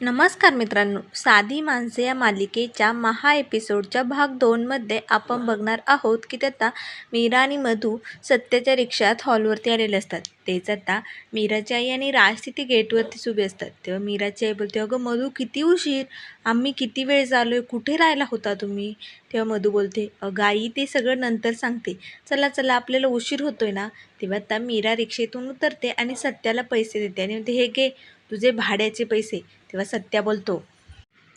नमस्कार मित्रांनो साधी माणसे या मालिकेच्या महा एपिसोडच्या भाग दोनमध्ये आपण बघणार आहोत की आता मीरा आणि मधू सत्याच्या रिक्षात हॉलवरती आलेले असतात. तेच आता मीराची आई आणि राज तिथे गेटवरतीच उभे असतात. तेव्हा मीराची आई बोलते अगं मधू किती उशीर? आम्ही किती वेळ झालो आहे कुठे राहिला होता तुम्ही? तेव्हा मधू बोलते अगं आई ते सगळं नंतर सांगते. चला चला आपल्याला उशीर होतोय ना? तेव्हा आता मीरा रिक्षेतून उतरते आणि सत्याला पैसे देते आणि म्हणते हे घे तुझे भाड्याचे पैसे. तेव्हा सत्या बोलतो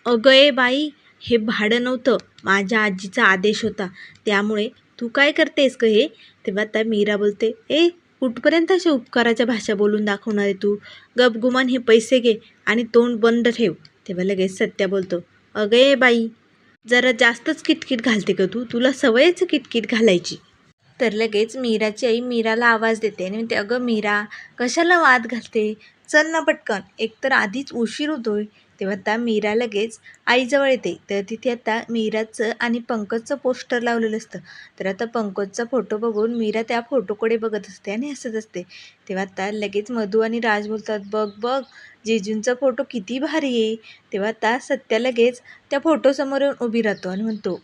अगं ए बाई हे भाडं नव्हतं. माझ्या आजीचा आदेश होता. त्यामुळे तू काय करतेस ग हे? तेव्हा त्या मीरा बोलते ए कुठपर्यंत अशा उपकाराच्या भाषा बोलून दाखवणार आहे तू? गपगुमान हे पैसे घे आणि तोंड बंद ठेव. तेव्हा लगेच सत्या बोलतो अगं ए बाई जरा जास्तच किटकिट घालते का तू. तुला सवयच किटकिट घालायची. तर लगेच मीराची आई मीराला आवाज देते आणि म्हणते अगं मीरा कशाला वाद घालते? चल ना पटकन. एकतर आधीच उशीर होतोय. तेव्हा आता मीरा लगेच आईजवळ येते. तर तिथे आता मीराचं आणि पंकजचं पोस्टर लावलेलं असतं. तर आता पंकजचा फोटो बघून मीरा त्या फोटोकडे बघत असते आणि हसत असते. तेव्हा आता लगेच मधू आणि राज बोलतात बघ बघ जेजूंचा फोटो किती भारी आहे. तेव्हा आता सत्या लगेच त्या फोटोसमोर येऊन उभी राहतो आणि म्हणतो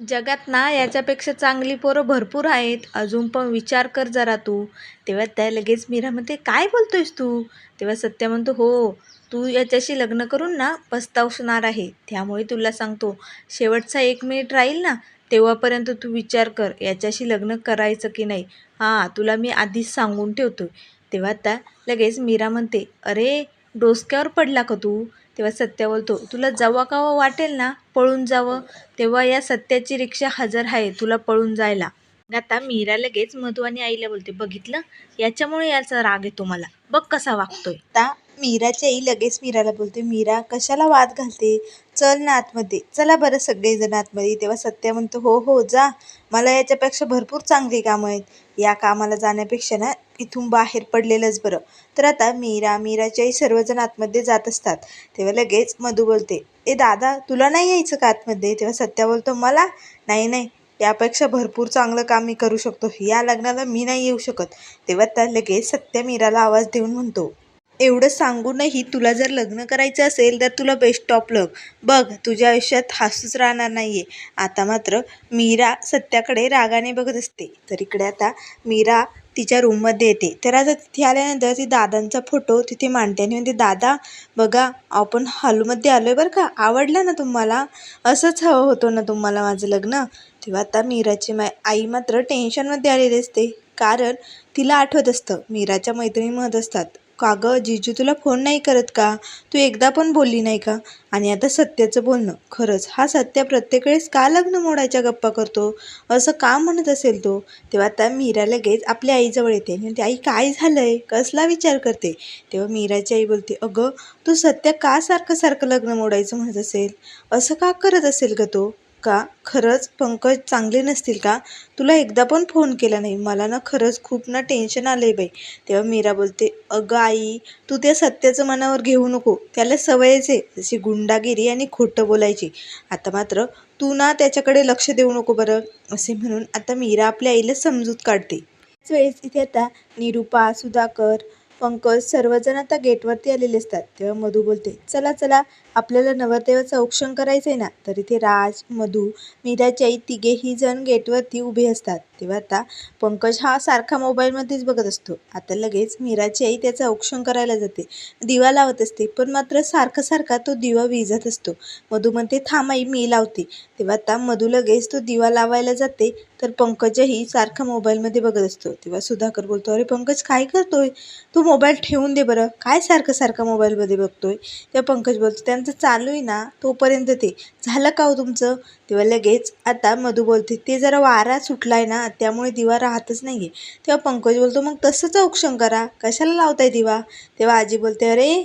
जगात ना याच्यापेक्षा चांगली पोरं भरपूर आहेत. अजून पण विचार कर जरा तू. तेव्हा त्या लगेच मीरा म्हणते काय बोलतोयस तू? तेव्हा सत्या म्हणतो हो तू याच्याशी लग्न करून ना पस्तावसणार आहे. त्यामुळे तुला सांगतो शेवटचा एक मिनिट राहील ना तेव्हापर्यंत तू विचार कर याच्याशी लग्न करायचं की नाही. हां तुला मी आधीच सांगून ठेवतो तेव्हा त्या लगेच मीरा म्हणते अरे डोसक्यावर पडला का तू? तेव्हा सत्या बोलतो. तुला जेव्हा केव्हा हो वाटेल ना? पळून जावं. तेव्हा या सत्याची रिक्षा हजर आहे. तुला पळून जायला. आता मीरा लगेच मधू आणि आईला बोलते बघितलं? याच्यामुळे याचा राग येतो मला. बघ कसा वागतोय. आता मीराची आई लगेच मीराला बोलते मीरा कशाला वाद घालते? चल ना आतमध्ये. चला बरं सगळेजण आतमध्ये. तेव्हा सत्या म्हणतो हो हो जा. मला याच्यापेक्षा भरपूर चांगली कामं आहेत. या कामाला जाण्यापेक्षा ना इथून बाहेर पडलेलंच बरं. तर आता मीरा मीराची आई सर्वजण आतमध्ये जात असतात. तेव्हा लगेच मधू बोलते ए दादा तुला नाही यायचं का आतमध्ये? तेव्हा सत्या बोलतो मला नाही नाही. यापेक्षा भरपूर चांगलं काम मी करू शकतो. या लग्नाला मी नाही येऊ शकत. तेव्हा त्या लगेच सत्या मीराला आवाज देऊन म्हणतो एवढं सांगूनही तुला जर लग्न करायचं असेल तर तुला बेस्ट ऑफ लक बघ तुझ्या आयुष्यात हसूच राहणार नाही आहे आता मात्र मीरा सत्याकडे रागाने बघत असते. तर इकडे आता मीरा तिच्या रूममध्ये येते. तर आता तिथे आल्यानंतर ती दादांचा फोटो तिथे मांडते. आणि म्हणते दादा बघा आपण हॉलमध्ये आलो आहे बरं का? आवडलं ना तुम्हाला? असंच हवं होतं ना तुम्हाला माझं लग्न? तेव्हा आता मीराची मा आई मात्र टेन्शनमध्ये आलेली असते. कारण तिला आठवत असतं. मीराच्या मैत्रिणी म्हणत असतात का गं? जिजू तुला फोन नाही करत का? तू एकदा पण बोलली नाही का? आणि आता सत्याचं बोलणं. खरंच हा सत्य प्रत्येक वेळेस का लग्न मोडायच्या गप्पा करतो? असं का म्हणत असेल तो? तेव्हा आता मीरा लगेच आपल्या आईजवळ येते आणि म्हणते आई काय झालं आहे कसला विचार करते? तेव्हा मीराची आई बोलते अगं तू सत्य का सारखं सारखं लग्न मोडायचं म्हणत असेल? असं का करत असेल ग तो? का? खरंच पंकज चांगले नसतील का? तुला एकदा पण फोन केला नाही. मला ना खरंच खूप ना टेन्शन आलं आहे बाई. तेव्हा मीरा बोलते अगं आई तू त्या सत्याचं मनावर घेऊ नको. त्याला सवयच आहे जशी गुंडागिरी आणि खोटं बोलायची. आता मात्र तू ना त्याच्याकडे लक्ष देऊ नको बरं असे म्हणून आता मीरा आपल्या आईला समजूत काढते. त्याच वेळेस इथे आता निरुपा सुधाकर पंकज सर्वजण आता गेटवरती आलेले असतात. तेव्हा मधू बोलते चला चला आपल्याला नवरदेवाचं औक्षण करायचं आहे ना तर इथे राज मधू मीराची आई तिघेही जण गेटवरती उभे असतात. तेव्हा आता पंकज हा सारखा मोबाईलमध्येच बघत असतो. आता लगेच मीराची आई त्याचं औक्षण करायला जाते. दिवा लावत असते पण मात्र सारखा सारखा तो दिवा विझत असतो. मधू म्हणते थांब आई मी लावते. तेव्हा आता मधू लगेच तो दिवा लावायला जाते. तर पंकजही सारखा मोबाईलमध्ये बघत असतो. तेव्हा सुधाकर बोलतो अरे पंकज काय करतोय? तू मोबाईल ठेवून दे बरं. काय सारखं सारखं मोबाईलमध्ये बघतोय? तेव्हा पंकज बोलतो त्यांचं चालू आहे ना तोपर्यंत ते. झालं का हो तुमचं? तेव्हा लगेच आता मधू बोलते ते जरा वारा सुटला आहे ना त्यामुळे दिवा राहतच नाही आहे तेव्हा पंकज बोलतो मग तसंच औक्षण करा कशाला लावताय दिवा? तेव्हा आजी बोलते अरे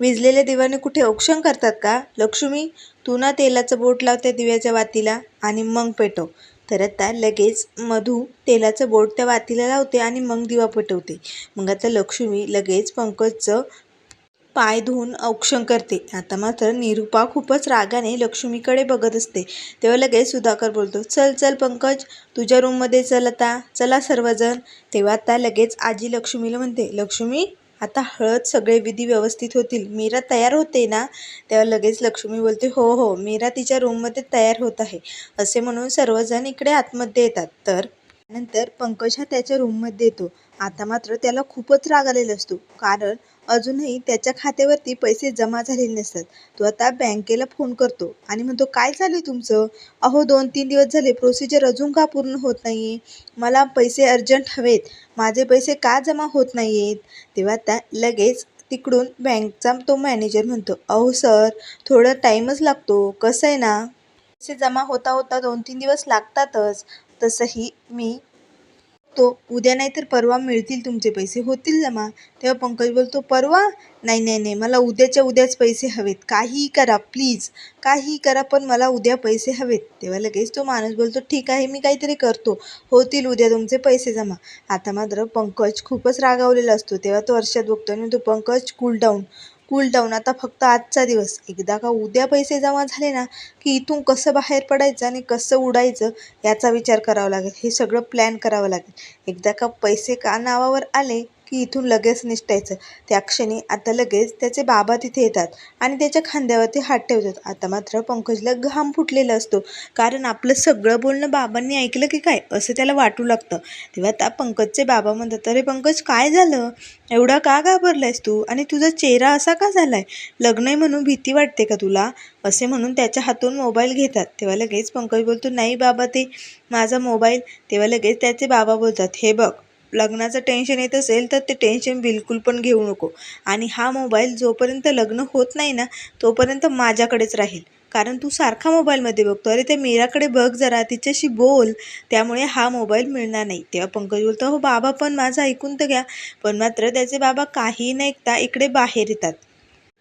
विजलेल्या दिव्याने कुठे औक्षण करतात का? लक्ष्मी तू ना तेलाचं बोट लावते दिव्याच्या वातीला आणि मग पेटव. तर आता लगेच मधू तेलाचं बोट त्या वातीला लावते आणि मग दिवा पटवते. मग आता लक्ष्मी लगेच पंकजचं पाय धुवून औक्षण करते. आता मात्र निरुपा खूपच रागाने लक्ष्मीकडे बघत असते. तेव्हा लगेच सुधाकर बोलतो चल चल पंकज तुझ्या रूममध्ये चल आता. चला सर्वजण. तेव्हा आता लगेच आजी लक्ष्मीला म्हणते लक्ष्मी आता हळद सगळे विधी व्यवस्थित होतील. मीरा तयार होते ना? तेव्हा लगेच लक्ष्मी बोलते हो हो मीरा तिच्या रूममध्ये तयार होत आहे. असे म्हणून सर्वजण इकडे आतमध्ये येतात. तर नंतर पंकज हा त्याच्या रूममध्ये येतो. आता मात्र त्याला खूपच राग आलेला असतो. कारण अजूनही त्याच्या खात्यावरती पैसे जमा झालेले नसतात. तो आता बँकेला फोन करतो आणि म्हणतो काय चालू आहे तुमचं? अहो दोन तीन दिवस झाले प्रोसिजर अजून का पूर्ण होत नाही मला पैसे अर्जंट हवेत. माझे पैसे का जमा होत नाही आहेत तेव्हा त्या लगेच तिकडून बँकचा तो मॅनेजर म्हणतो अहो सर थोडा टाईमच लागतो. कसं आहे ना? पैसे जमा होता होता दोन तीन दिवस लागतातच. तसंही मी तो उद्या नाही तर परवा मिळतील तुमचे पैसे. होतील जमा. तेव्हा पंकज बोलतो परवा? नाही नाही नाही. मला उद्याच्या उद्याच पैसे हवेत. काहीही करा प्लीज काहीही करा पण मला उद्या पैसे हवेत. तेव्हा लगेच तो माणूस बोलतो ठीक आहे मी काहीतरी करतो. होतील उद्या तुमचे पैसे जमा. आता मात्र पंकज खूपच रागावलेला असतो. तेव्हा तो वर्षात बघतो आणि तो Pankaj cool down cool down आता फक्त आजचा दिवस. एकदा का उद्या पैसे जमा झाले ना की इथून कसं बाहेर पडायचं आणि कसं उडायचं याचा विचार करावा लागेल. हे सगळं प्लॅन करावं लागेल. एकदा का पैसे का नावावर आले की इथून लगेच निसटायचं त्या क्षणी आता लगेच त्याचे बाबा तिथे येतात आणि त्याच्या खांद्यावरती हात ठेवतात. आता मात्र पंकजला घाम फुटलेला असतो. कारण आपलं सगळं बोलणं बाबांनी ऐकलं की काय? असं त्याला वाटू लागतं. तेव्हा त्या पंकजचे बाबा म्हणतात अरे पंकज काय झालं? एवढा का घाबरलायस तू? आणि तुझा चेहरा असा का झालाय? लग्न आहे म्हणून भीती वाटते का तुला? असे म्हणून त्याच्या हातून मोबाईल घेतात. तेव्हा लगेच पंकज बोलतो नाही बाबा ते माझा मोबाईल. तेव्हा लगेच त्याचे बाबा बोलतात हे बघ लग्नाचं टेन्शन येत असेल तर ते टेन्शन बिलकुल पण घेऊ नको. आणि हा मोबाईल जोपर्यंत लग्न होत नाही ना तोपर्यंत माझ्याकडेच राहील. कारण तू सारखा मोबाईलमध्ये बघतो. अरे त्या मीराकडे बघ जरा तिच्याशी बोल. त्यामुळे हा मोबाईल मिळणार नाही. तेव्हा पंकज बोलतो हो बाबा पण माझं ऐकून तर घ्या. पण मात्र त्याचे बाबा काही न ऐकता इकडे बाहेर येतात.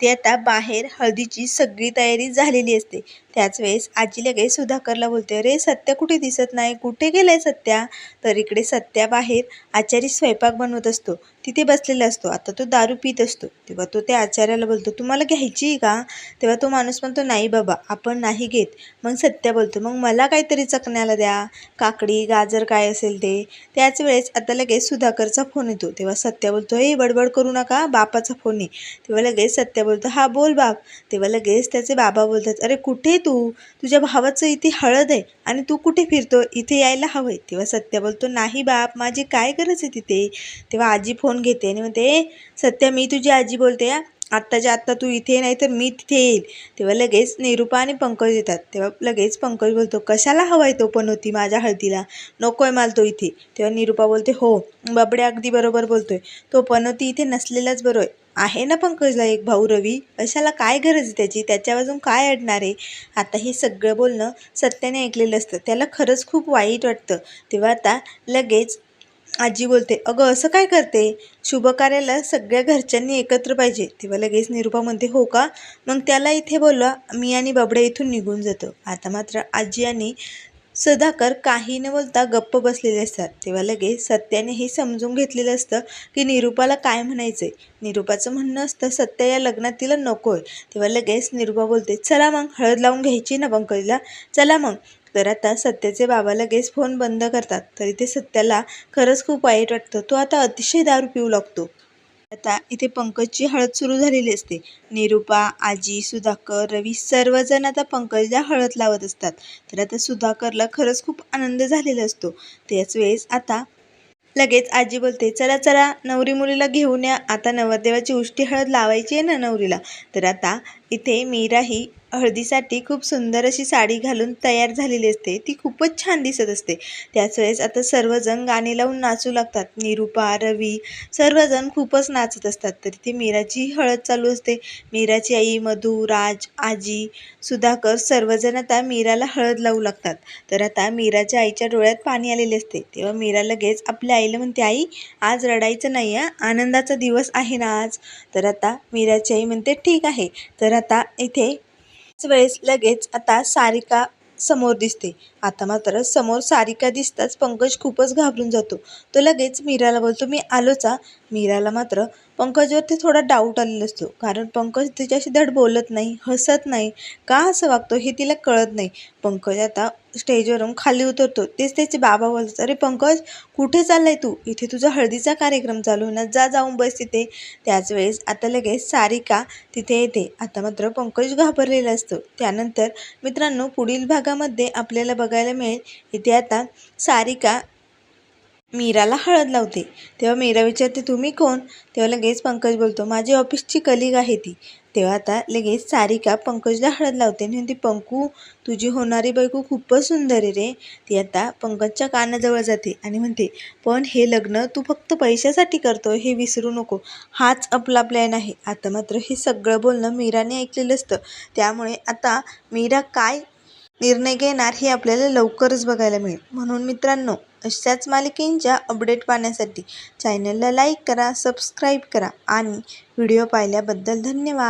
ते आता बाहेर हळदीची सगळी तयारी झालेली असते. त्याच वेळेस आजी लगेच सुधाकरला बोलते अरे सत्या कुठे दिसत नाही? कुठे गेलाय सत्या? तर इकडे सत्या बाहेर आचारी स्वयंपाक बनवत असतो. तिथे बसलेला असतो. आता तो दारू पित असतो. तेव्हा तो त्या आचार्याला बोलतो तुम्हाला घ्यायची आहे का? तेव्हा तो माणूस म्हणतो नाही बाबा आपण नाही घेत. मग सत्या बोलतो मग मला काहीतरी चकण्याला द्या. काकडी गाजर काय असेल ते? त्याच वेळेस आता लगेच सुधाकरचा फोन येतो. तेव्हा सत्या बोलतो हे बडबड करू नका बापाचा फोन आहे. तेव्हा लगेच सत्या बोलतो हा बोल बाप. तेव्हा लगेच त्याचे बाबा बोलतात अरे कुठे तू? तुझ्या भावाचं इथे हळद आहे आणि तू कुठे फिरतो? इथे यायला हवं आहे तेव्हा सत्या बोलतो नाही बाप माझी काय गरज आहे तिथे? तेव्हा आजी फोन घेते आणि म्हणते सत्या मी तुझी आजी बोलते या आत्ताच्या आत्ता तू इथे नाही तर मी तिथे येईल. तेव्हा लगेच निरूपा आणि पंकज येतात. तेव्हा लगेच पंकज बोलतो कशाला हवा आहे तो पण होती माझ्या हळदीला? नको आहे मला तो इथे. तेव्हा निरूपा बोलते हो बाबडे अगदी बरोबर बोलतोय. तो पनोती इथे नसलेलाच बरोबर आहे आहे ना पंकजला एक भाऊ रवी? अशाला काय गरज आहे त्याची? त्याच्या वाजून काय अडणार आहे? आता हे सगळं बोलणं सत्याने ऐकलेलं असतं. त्याला खरंच खूप वाईट वाटतं. तेव्हा आता लगेच आजी बोलते अगं असं काय करते? शुभकार्याला सगळ्या घरच्यांनी एकत्र पाहिजे. तेव्हा लगेच निरूपा म्हणते हो का? मग त्याला इथे बोलवा मी आणि बाबड्या इथून निघून जातो. आता मात्र आजी आणि सदाकर काही न बोलता गप्प बसलेले असतात. तेव्हा लगेच सत्याने हे समजून घेतलेलं असतं की निरूपाला काय म्हणायचं आहे निरूपाचं म्हणणं असतं सत्या या लग्नात तिला नको आहे तेव्हा लगेच निरूपा बोलते चला मग हळद लावून घ्यायची ना पंकजला? चला मग. तर आता सत्याचे बाबा लगेच फोन बंद करतात. तरी ते सत्याला खरंच खूप वाईट वाटतं. तो आता अतिशय दारू पिऊ लागतो. आता इथे पंकजची हळद सुरू झालेली असते. निरूपा आजी सुधाकर रवी सर्वजण आता पंकजला हळद लावत असतात. तर आता सुधाकरला खरंच खूप आनंद झालेला असतो. त्याच वेळेस आता लगेच आजी बोलते चला चला नवरी मुलीला घेऊन या. आता नवरदेवाची उष्टी हळद लावायची आहे ना नवरीला? तर आता इथे मीरा ही हळदीसाठी खूप सुंदर अशी साडी घालून तयार झालेली असते. ती खूपच छान दिसत असते. त्याच वेळेस आता सर्वजण गाणी लावून नाचू लागतात. निरूपा रवी सर्वजण खूपच नाचत असतात. तर इथे मीराची हळद चालू असते. मीराची आई मधू राज आजी सुधाकर सर्वजण आता मीराला हळद लावू लागतात. तर आता मीराच्या आईच्या डोळ्यात पाणी आलेले असते. तेव्हा मीरा लगेच आपल्या आईला म्हणते आई आज रडायचं नाही आहे आनंदाचा दिवस आहे ना आज? तर आता मीराची आई म्हणते ठीक आहे. तर आता इथे त्याच वेळेस लगेच आता सारिका समोर दिसते. आता मात्र समोर सारिका दिसताच पंकज खूपच घाबरून जातो. तो लगेच मीराला बोलतो मी आलोचा मीराला मात्र पंकजवरती थोडा डाऊट आलेला असतो. कारण पंकज तिच्याशी धड बोलत नाही हसत नाही. का असं वागतो हे तिला कळत नाही. पंकज आता स्टेजवरून खाली उतरतो. तेच त्याचे बाबा बोलतात अरे पंकज कुठे चाललाय तू? इथे तुझा हळदीचा कार्यक्रम चालू आहे ना? जा जाऊन बस तिथे त्याच वेळेस आता लगेच सारिका तिथे येते. आता मात्र पंकज घाबरलेला असतो. त्यानंतर मित्रांनो पुढील भागामध्ये आपल्याला बघायला मिळेल. इथे आता सारिका मीराला हळद लावते. तेव्हा मीरा विचारते तुम्ही कोण? तेव्हा लगेच पंकज बोलतो माझी ऑफिसची कलिग आहे ती. तेव्हा आता लगेच सारिका पंकजला हळद लावते आणि म्हणते पंकू तुझी होणारी बायको खूपच सुंदर आहे रे. ती आता पंकजच्या कानाजवळ जाते आणि म्हणते पण हे लग्न तू फक्त पैशासाठी करतो हे विसरू नको. हाच आपला प्लॅन आहे. आता मात्र हे सगळं बोलणं मीराने ऐकलेलं असतं. त्यामुळे आता मीरा काय निर्णय घेणार हे आपल्याला लवकरच बघायला मिळेल. म्हणून मित्रांनो अशाच मालिकेंच्या अपडेट पाहण्यासाठी चॅनलला लाईक करा सबस्क्राईब करा आणि व्हिडिओ पाहिल्याबद्दल धन्यवाद.